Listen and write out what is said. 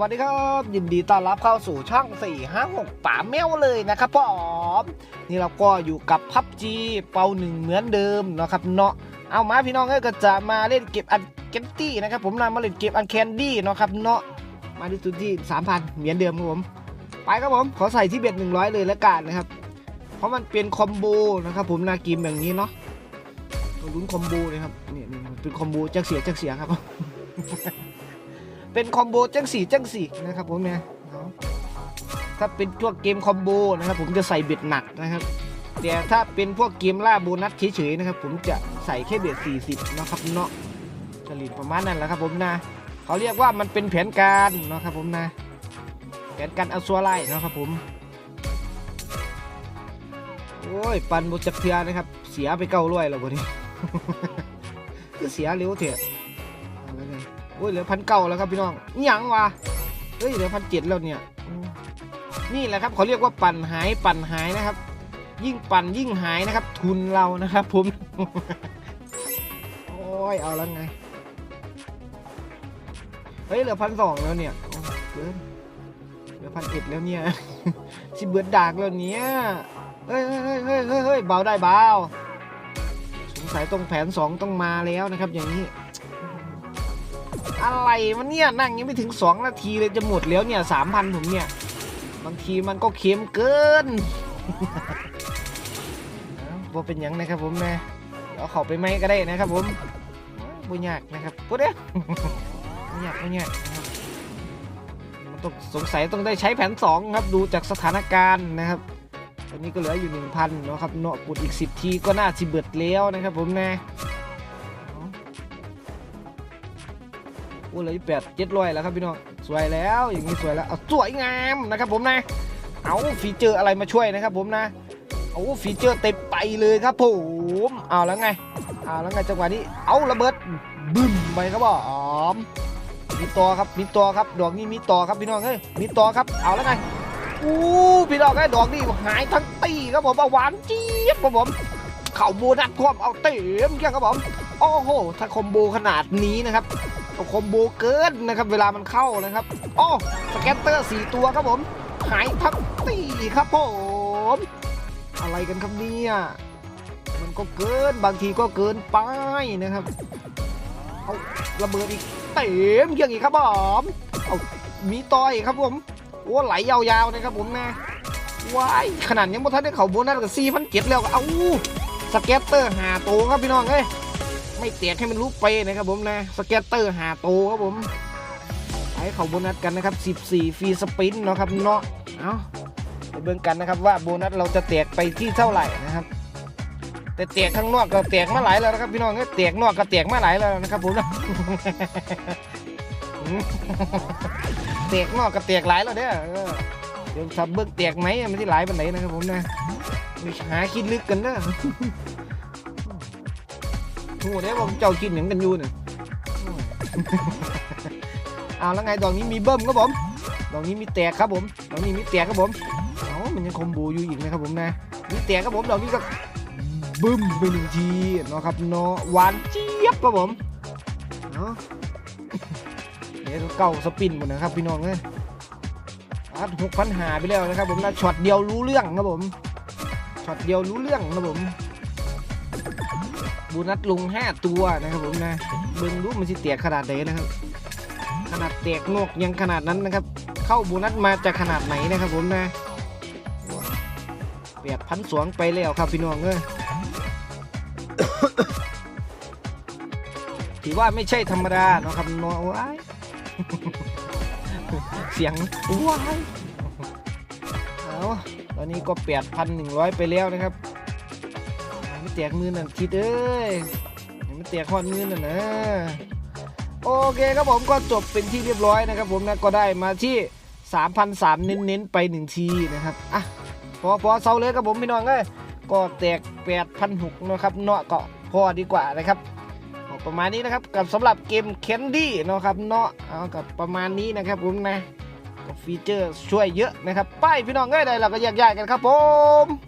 วัสดีครับ ยินดีต้อนรับเข้าสู่ช่อง 4 5 6ป่าแมวเลยนะครับผมนี่เราก็อยู่กับพับจีเปาหนึ่งเหมือนเดิมนะครับเนาะเอามาพี่น้องก็จะมาเล่นเก็บอันเกนตี้นะครับผมนำมาเล่นเก็บอันแคนดี้เนาะครับเนาะมาที่จุดที่3,000เหมือนเดิมครับผม ไปครับผมขอใส่ที่เบ็ด100 เลยแล้วกันนะครับ เพราะมันเป็นคอมโบนะครับผมนากิมอย่างนี้เนาะลุ้นคอมโบเลยครับนี่เป็นคอมโบจักเสียจักเสียครับ เป็นคอมโบจังสี่จังสี่นะครับผมเนี่ยถ้าเป็นพวกเกมคอมโบนะครับผมจะใส่เบ็ดหนักนะครับแต่ถ้าเป็นพวกเกมล่าโบนัสเฉยๆนะครับผมจะใส่แค่เบ็ด40นะครับเนาะผลิตประมาณนั้นแหละครับผมนะเขาเรียกว่ามันเป็นแผนการนะครับผมนะแผนการเอาซัวไล่นะครับผมโอ้ยปันบจักเทียนะครับ เสียไปเก้าร้อยแล้ววันนี้คือเสียเร็วเถอะ โอ้ยเหลือพันเก้าแล้วครับพี่น้องอิหยังวะเฮ้ยเหลือพันเจ็ดแล้วเนี่ยนี่แหละครับเขาเรียกว่าปั่นหายปั่นหายนะครับ ยิ่งปั่นยิ่งหายนะครับ ทุนเรานะครับผมโอ้ยเอาแล้วไงเฮ้ยเหลือพันสองแล้วเนี่ยเหลือพันเอ็ดแล้วเนี่ยชิบเบิร์ดดากแล้วเนี่ยเฮ้ยเฮ้ยเฮ้ยเฮ้ยเฮ้ยเบาได้เบาสงสัยตรงแผนสองต้องมาแล้วนะครับ อย่างนี้ อะไรมันเนี่ยนั่งยังไม่ถึง2นาทีเลยจะหมดแล้วเนี่ยสามพันผมเนี่ยบางทีมันก็เค็มเกินบ่าเป็นยังนะครับผมนะเดี๋ยวเขาไปไหมก็ได้นะครับผมบ่ยากนะครับพูดเด้บ่ยากบ่ยากบมันต้องสงสัยต้องได้ใช้แผน 2 ครับดูจากสถานการณ์นะครับตอนนี้ก็เหลืออยู่ 1,000เนาะครับเนาะกดอีก 10 ทีก็น่าสิเบิดแล้วนะครับผมนะ อ้เหลยแปดเจ็ดร้อยแล้วครับพี่น้องสวยแล้วอย่างนี้สวยแล้วสวยงามนะครับผมนะเอาฟีเจอร์อะไรมาช่วยนะครับผมนะเอาฟีเจอร์เต็มไปเลยครับผมเอาแล้วไงเอาแล้วไงจังหวะนี้เอาระเบิดบึ้มไปครับผมมีตัวครับมีตัวครับดอกนี้มีต่อครับพี่น้องเฮ้ยมีต่อครับเอาแล้วไงอู้พี่น้องไอ้ดอกนี้หายทั้งตีครับผมหวานเจี๊ยบครับผมเข่าโบนัสพร้อมเอาเต็มเกี้ยครับผมโอ้โหถ้าคอมโบขนาดนี้นะครับ คอมโบเกินนะครับเวลามันเข้านะครับโอ้สแกนเตอร์สี่ตัวครับผม หายทั้งตีครับผมอะไรกันครับเนี่ยมันก็เกินบางทีก็เกินไปนะครับเอาระเบิดอีกเต็มเยี่ยงอีกครับผมเอามีต่อยครับผมโอ้ไหลยาวๆนะครับผมนะว้ายขนาดยังบ่ทันได้เข่าโบนัสกับสี่พันเจ็ดแล้วก็เอาสแกตเตอร์หาโตครับพี่น้องเอ้ย ไม่แตกให้มันลุกไปนะครับผมนะสเก็ตเตอร์หาโตครับผมไปเขาโบนัสกันนะครับ 14 ฟรีสปินเนาะครับเนาะเอาไปเบิ่งกันนะครับว่าโบนัสเราจะแตกไปที่เท่าไหร่นะครับ แต่แตกข้างนอกก็แตกมาหลายแล้วนะครับพี่น้องเอ้ยแตกนอกก็แตกมาหลายแล้วนะครับผมนะแตกนอกก็แตกหลายแล้วเด้อเดี๋ยวทับเบิ่งแตกไหมมันที่หลายปานไหนนะครับผมนะหาคิดลึกกันเด้อ หได้บอกเจ้ากินเหมือนกันอยู่เนี่ยเอาแล้วไงดอกนี้มีเบิ้มครับผมดอกนี้มีแตกครับผมดอกนี้มีแตกครับผมเอามันยังคอมโบอยู่อีกนะครับผมนะมีแตกครับผมดอกนี้ก็บึ้มไปหนึ่งทีเนาะครับเนาะหวานเจี๊ยบครับผมเนาะเดี๋ยวเก่าสปินหมดนะครับพี่น้องเอ้ยอัดหกพันหาไปแล้วนะครับผมนะช็อตเดียวรู้เรื่องครับผมช็อตเดียวรู้เรื่องครับผม บูนัสลุง5ตัวนะครับผมนะเบิ่งดูมันสิเตียกขนาดไหนนะครับ ขนาดเตียกนกยังขนาดนั้นนะครับ เข้าบูนัสมาจะขนาดไหนนะครับผมนะเปียดพันสวงไปแล้วครับพี่น้องเอ้ยถือว่าไม่ใช่ธรรมดาเนาะครับเนาะว้ายเสียงว้ายเอาตอนนี้ก็แปดพันหนึ่งร้อยไปแล้วนะครับ ไม่แตกมือนั่นคิดเอ้ยไม่แตกหอดมือนั่นนะโอเคครับผมก็จบเป็นที่เรียบร้อยนะครับ ผมนะก็ได้มาที่3,003เน้นๆไป1ทีนะครับอะพอพอเซาเลยครับผมพี่น้องเอ้ยก็แตก8,006นะครับเนาะก็พอดีกว่านะครับประมาณนี้นะครับกับสำหรับเกมแคนดี้เนาะครับเนาะเอากับประมาณนี้นะครับผมนะฟีเจอร์ช่วยเยอะนะครับ ไป้ายพี่น้องเอ้ยได้เราก็แยกย้ายกันครับผม